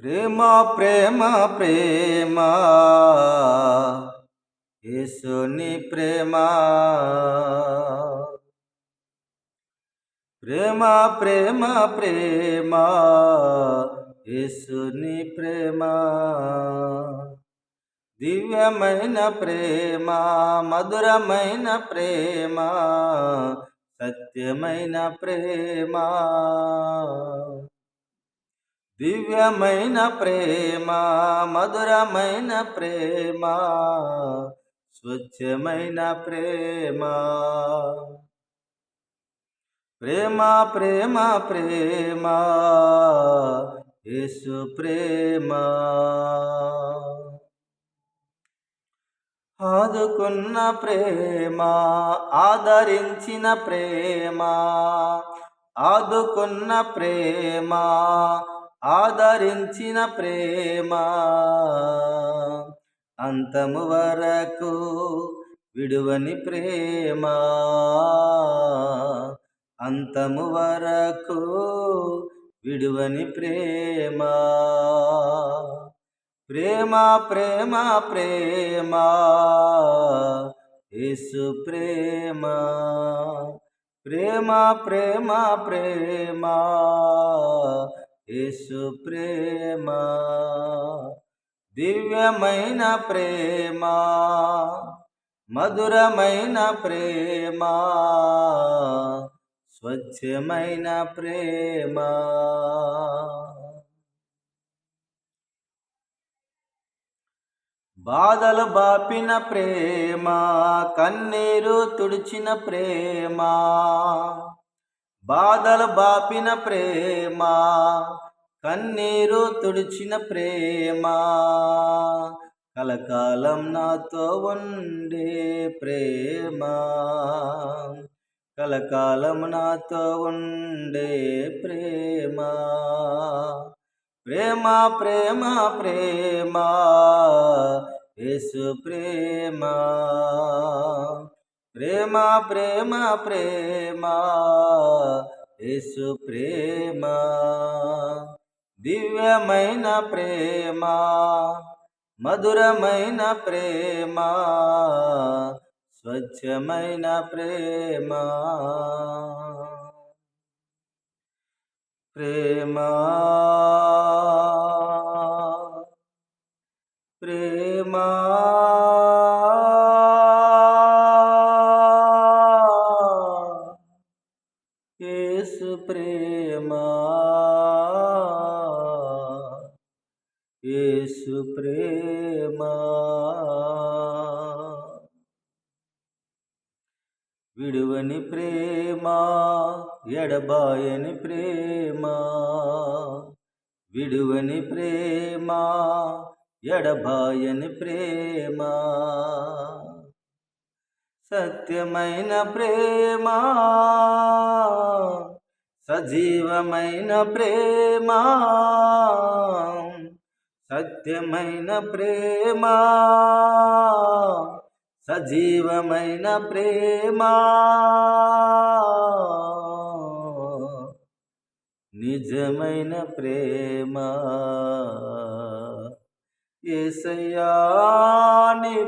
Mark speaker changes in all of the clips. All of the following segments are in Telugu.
Speaker 1: ప్రేమ ప్రేమ ప్రేమ. యేసుని ప్రేమ. ప్రేమ ప్రేమ ప్రేమ. యేసుని ప్రేమ. దివ్యమైన ప్రేమ మధురమైన ప్రేమ సత్యమైన ప్రేమ. దివ్యమైన ప్రేమ మధురమైన ప్రేమ స్వచ్ఛమైన ప్రేమ. ప్రేమ ప్రేమ ప్రేమ యేసు ప్రేమ. ఆదుకున్న ప్రేమ ఆదరించిన ప్రేమ ఆదుకున్న ప్రేమ ఆదరించిన ప్రేమ అంతము వరకు విడువని ప్రేమ అంతము వరకు విడువని ప్రేమ. ప్రేమ ప్రేమ ప్రేమ యేసు ప్రేమ. ప్రేమ ప్రేమ ప్రేమ యేసు ప్రేమ దివ్యమైన ప్రేమ మధురమైన ప్రేమ స్వచ్ఛమైన ప్రేమ. బాధలు బాపిన ప్రేమ కన్నీరు తుడిచిన ప్రేమ బాధలు బాపిన ప్రేమ కన్నీరు తుడిచిన ప్రేమ. కలకాలం నాతో ఉండే ప్రేమ కలకాలం నాతో ఉండే ప్రేమ. ప్రేమ ప్రేమ ప్రేమ యేసు ప్రేమ. ప్రేమ ప్రేమ ప్రేమ యేసు ప్రేమ. దివ్యమైన ప్రేమ మధురమైన ప్రేమ స్వచ్ఛమైన ప్రేమ. ప్రేమ. ఎడబాయని ప్రేమ విడువని ప్రేమ ఎడబాయని ప్రేమ. సత్యమైన ప్రేమ సజీవమైన ప్రేమ సత్యమైన ప్రేమ సజీవమైన ప్రేమ. నిజమైన ప్రేమ. ఏసయ్యా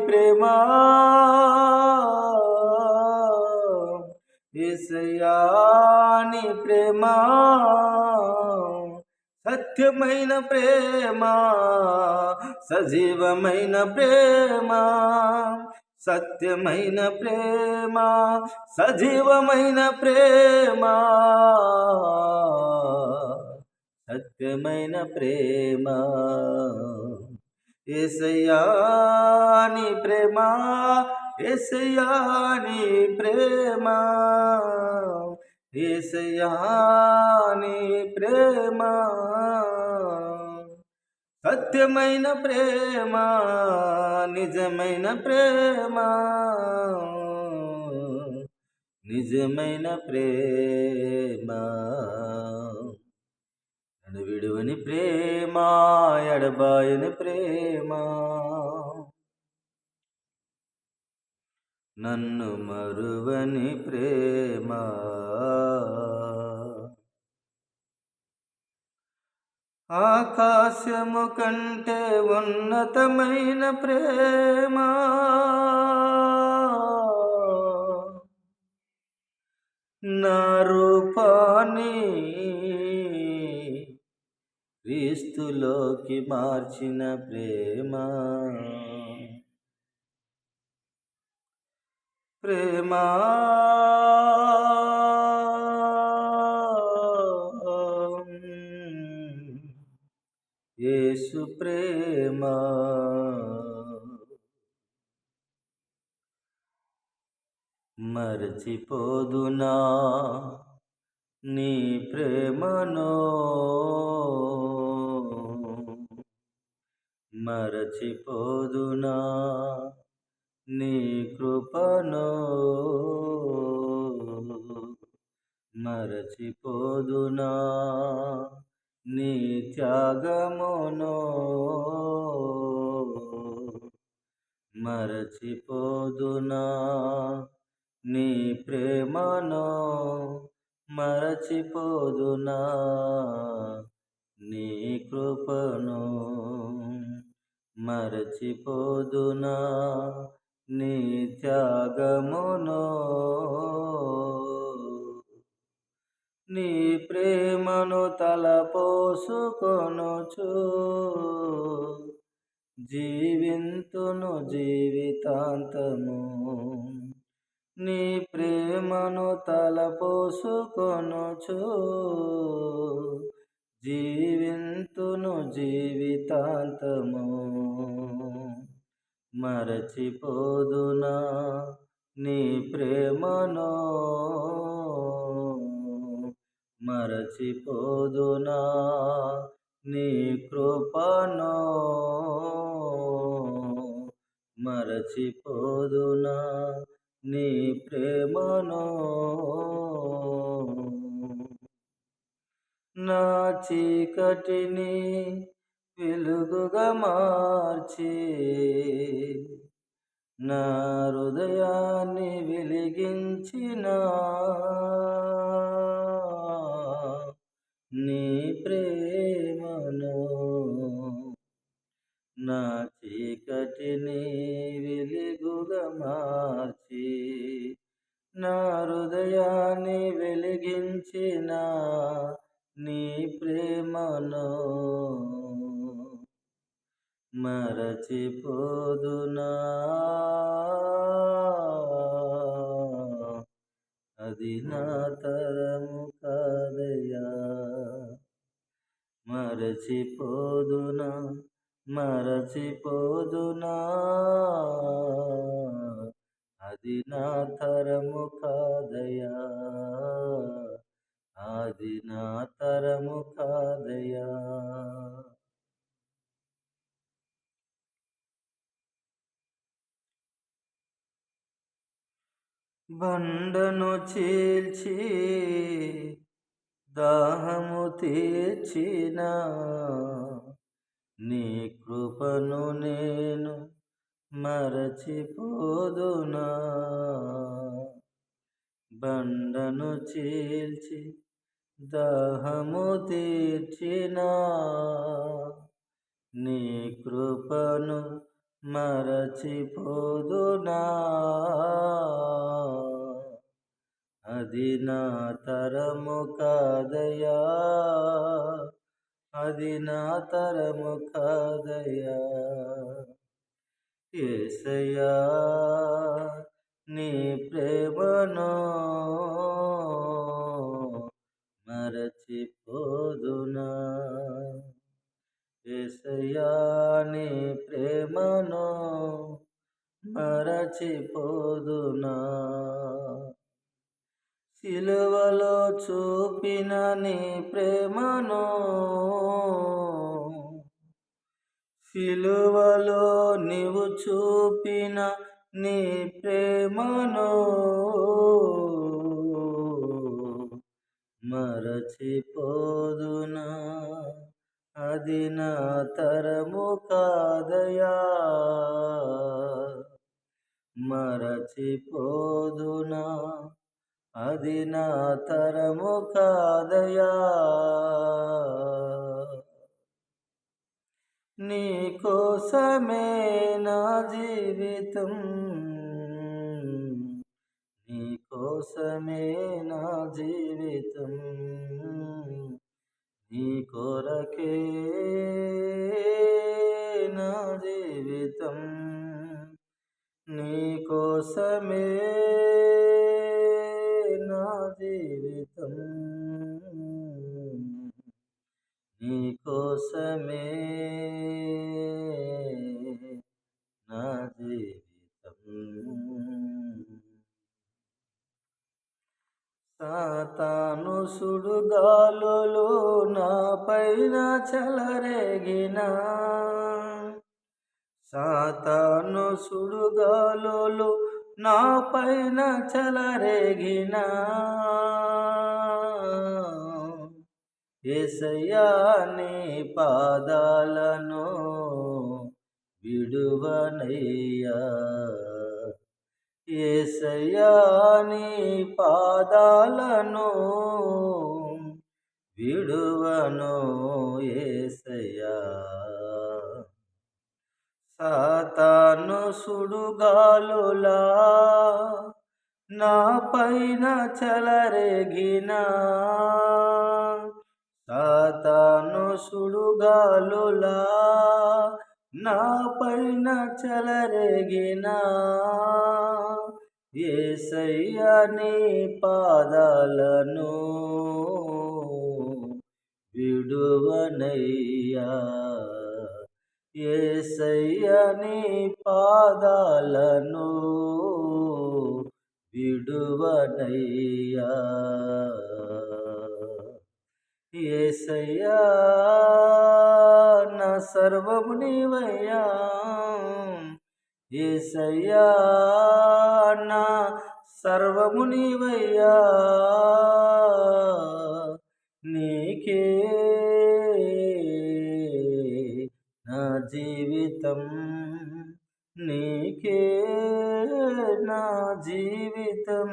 Speaker 1: ప్రేమ. ఏసయ్యా ప్రేమ. సత్యమైన ప్రేమ సజీవమైన ప్రేమ. సత్యమైన ప్రేమ సజీవమైన ప్రేమ. సత్యమైన ప్రేమ. ఏసయాని ప్రేమ ఏసయాని ప్రేమ. ఏసయాని ప్రేమ. సత్యమైన ప్రేమ నిజమైన ప్రేమ. నిజమైన ప్రేమ. విడువని ప్రేమ ఎడబాయని ప్రేమ. నన్ను మరువని ప్రేమ. ఆకాశము కంటే ఉన్నతమైన ప్రేమ. నా రూపాన్ని క్రీస్తులోకి మార్చిన ప్రేమ. ప్రేమా యేసు ప్రేమ. మరచిపోదునా నీ ప్రేమను. మరచిపోదునా నీ కృపను. మరచిపోదునా నీ త్యాగమును మరచిపోదునా? నీ ప్రేమను మరచిపోదునా? నీ కృపను మరచిపోదునా? నీ త్యాగమును నీ ప్రేమను తలపోసుకొనుచు. జీవింతును జీవితాంతము. నీ ప్రేమను తలపోసుకొనుచు. జీవింతును జీవితాంతము. మరచిపోదునా నీ ప్రేమను. మరచిపోదునా? నీ కృపను మరచిపోదునా? నీ ప్రేమను నా చీకటిని వెలుగుగా మార్చి నా హృదయాన్ని వెలిగించిన. మరచిపోదునా మరచిపోదునా? అది నా తరము కాదయా అది నా తరము కాదయా బండను చీల్చి దాహము తీర్చిన నీ కృపను నేను మరచిపోదునా? బండను చీల్చి దాహము తీర్చిన నీ కృపను మరచిపోదునా? అది నా తరము కాదయా అది నా తరము కాదయా ఏసయా నీ ప్రేమను మరచిపోదునా? ఏసయా నీ ప్రేమను మరచిపోదునా? సిలువలో చూపిన నీ ప్రేమను సిలువలో నీవు చూపిన నీ ప్రేమను మరచిపోదునా? అది నా తరము కాదయా? మరచిపోదునా? అది నా తరము కాదయా. నీ కోసమే నా జీవితం. నీ కోసమే నా జీవితం. నీ కొరకే నా జీవితం. నీ కోసమే కోసమే నా జీవితం. సాతాను సుడుగాలులు నా పైన చెలరేగిన. సాతాను సుడుగాలులు నా పైన చెలరేగిన. ఏసయ్యా పాదాలను విడువనయ్యా. ఏసయ్యా పాదాలను విడువను ఏసయ్యా. సాతాను సుడుగాలులా నా పైన చలరేగినా. సాతాను సుడుగాలులా నా పైన చెలరేగిన. ఏసయ్య నీ పాదాలను విడువనయ్యా. ఏసయ్య నీ పాదాలను విడువనయ్యా. ఏసయ్యా నా సర్వము నీవయ్యా. ఏసయ్యా నా సర్వము నీవయ్యా. నీకే నా జీవితం నీకే నా జీవితం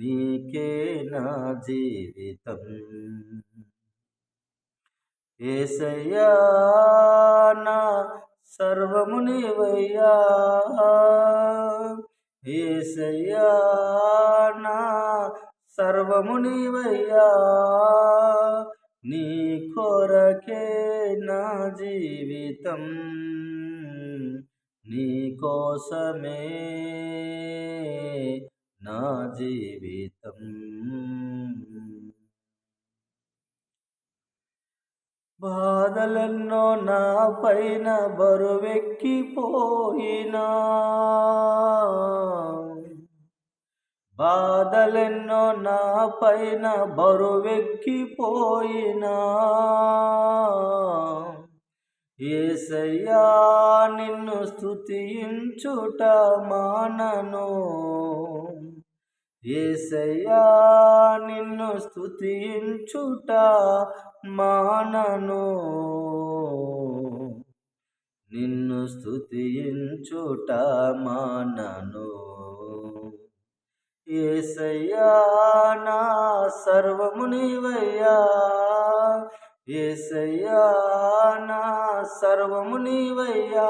Speaker 1: నీకే నా జీవితం. ఏసయ్యా నా సర్వము నీవయ్యా. ఏసయ్యా నా సర్వము నీవయ్యా. నీ కొరకే నా జీవితం నీ కోసమే నా జీవితం. బాధలెన్నో నా పైన బరువెక్కిపోయినా. బాధలెన్నో నా పైన బరువెక్కిపోయినా. ఏసయ్యా నిన్ను స్థుతించుట మానను. ఏసయ్యా నిన్ను స్థుతించుట మానను నిన్ను స్థుతించుట మానను. ఏసయ్యా నా సర్వము నీవయ్యా. ఏసయ్యా నా సర్వము నీవయ్యా.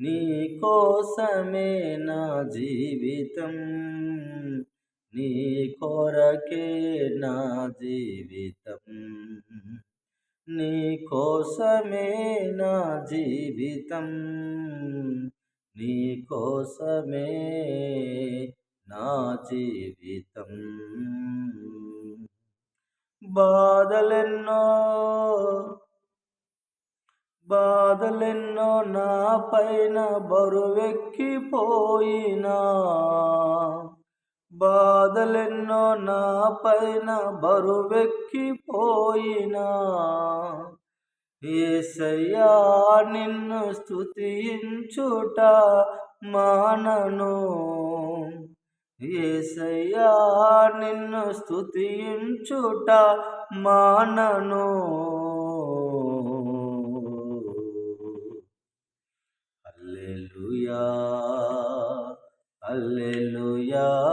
Speaker 1: నీ కోసమే నా జీవితం. నీ కొరకే నా జీవితం. నీ కోసమే నా జీవితం. నీ కోసమే నా జీవితం. బాధలెన్నో బాధలెన్నో నా పైన బరువెక్కిపోయినా. బాధలెన్నో నా పైన బరువెక్కిపోయినా. ఏసయ్యా నిన్ను స్థుతించుట మానను. ఏసయ్యా నిన్ను స్థుతించుట మానను. Alleluia alleluia.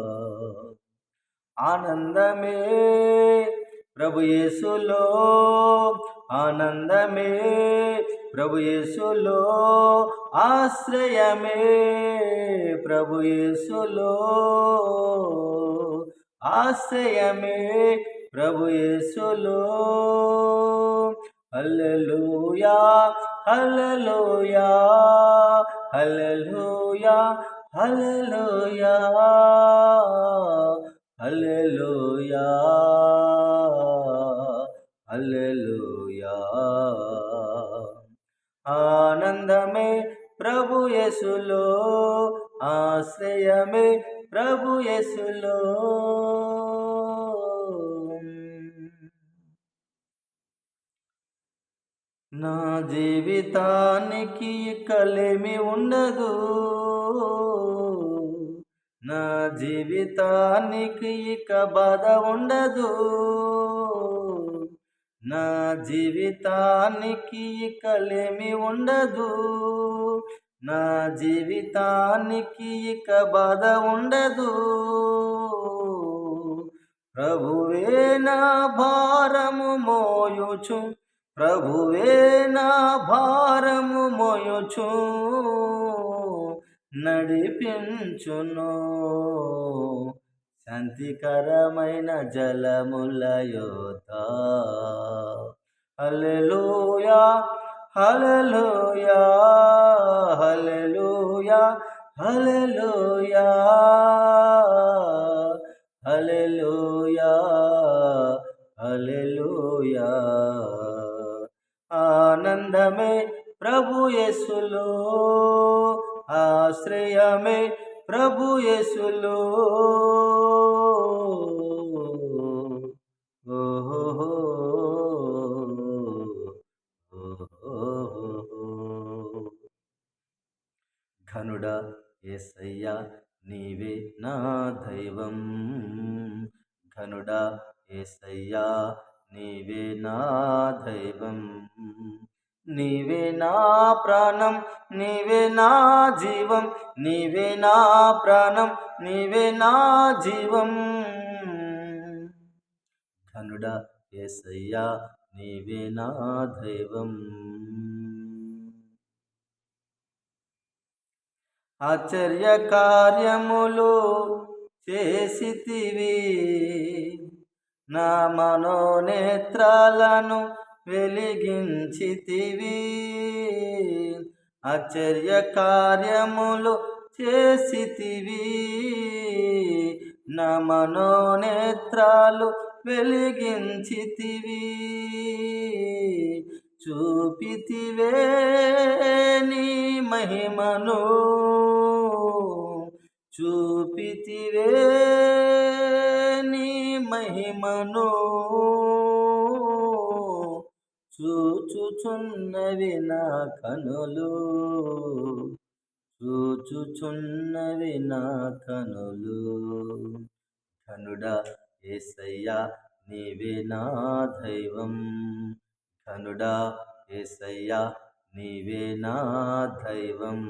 Speaker 1: ఆనందమే ప్రభుయేసులో ఆనందమే ప్రభుయేసులో ఆశ్రయమే ప్రభుయేసులో ఆశ్రయమే ప్రభుయేసులో హల్లెలూయా హల్లెలూయా హల్లెలూయా హల్లెలూయా. హల్లెలూయా హల్లెలూయా. ఆనందమే ప్రభు యేసులో ఆశ్రయమే ప్రభు యేసులో. నా జీవితానికి కలిమి ఉండదు. నా జీవితానికి ఇక బాధ ఉండదు. నా జీవితానికి ఇకలేమి ఉండదు. నా జీవితానికి ఇక బాధ ఉండదు. ప్రభువే నా భారము మోయుచు ప్రభువే నా భారము మోయుచు. నడిపించును. శాంతికరమైన జలముల యోత hallelujah hallelujah hallelujah hallelujah hallelujah hallelujah ఆనందమే ప్రభు యేసులో. ఆశ్రయమే ప్రభు యేసులో. ఘనుడా ఏసయ్యా నీవే నా దైవం. ఘనుడా ఏసయ్యా నీవే నా దైవం. నీవే నా ప్రాణం నీవే నా జీవం నీవే నా ప్రాణం నీవే నా జీవం. కనుడ ఏసయ్యా నీవే నా దైవం. ఆశ్చర్య కార్యములు చేసితివి. నా మనోనేత్రాలను వెలిగించితివి. ఆశ్చర్య కార్యములు చేసితివి. నా మనోనేత్రాలు వెలిగించితివి. చూపితివే నీ మహిమను. చూపితివే నీ మహిమను. చూచుచున్నవి నా కనులు. చూచుచున్నవి నా కనులు. కనుడా ఏసయ్యా నీవే నా దైవం. కనుడా ఏసయ్యా నీవే నా దైవం.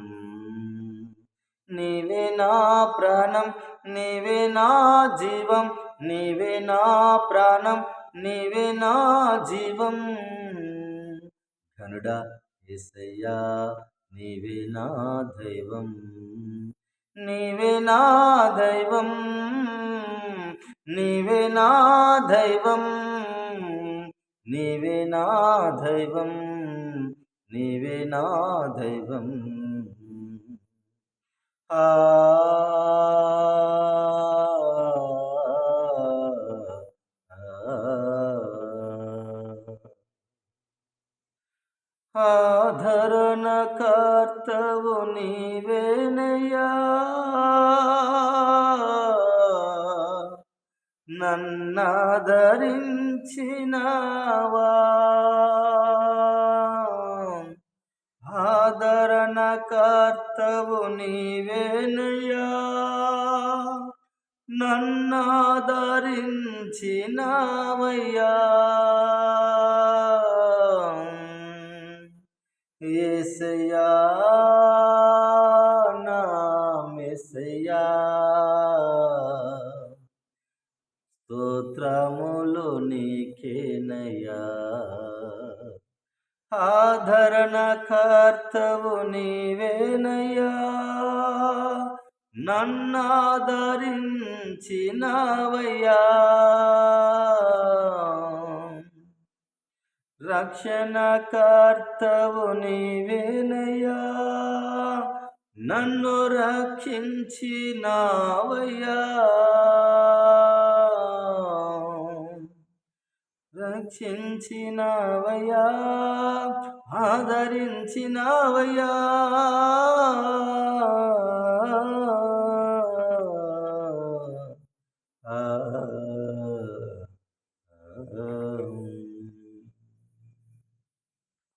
Speaker 1: నీవే నా ప్రాణం నీవే నా జీవం. నీవే నా ప్రాణం నీవే నా జీవం. కనుడా ఏసయ్యా నీవే నా దైవం. నీవే నా దైవం. నీవే నా దైవం. నీవే నా దైవం. నీవే నా దైవం. ఆ ఆధరణ కర్తవు నీవేనయ్యా. నన్నాదరించినవా. ఆదరణ కర్తవు నీవేనయ్యా. నన్నాదరించినవయ్యా. ఏసయ్యా నా మెస్సయ్యా. స్తోత్రములు నీకేనయ్యా. ఆధరణ కర్తవు నీవేనయ్యా. నన్నాదరించినవయ్యా. రక్షణ కర్తవు నీవేనయ్యా. నన్ను రక్షించినావయ్యా. రక్షించినవయ్యా. ఆదరించినవయ్యా.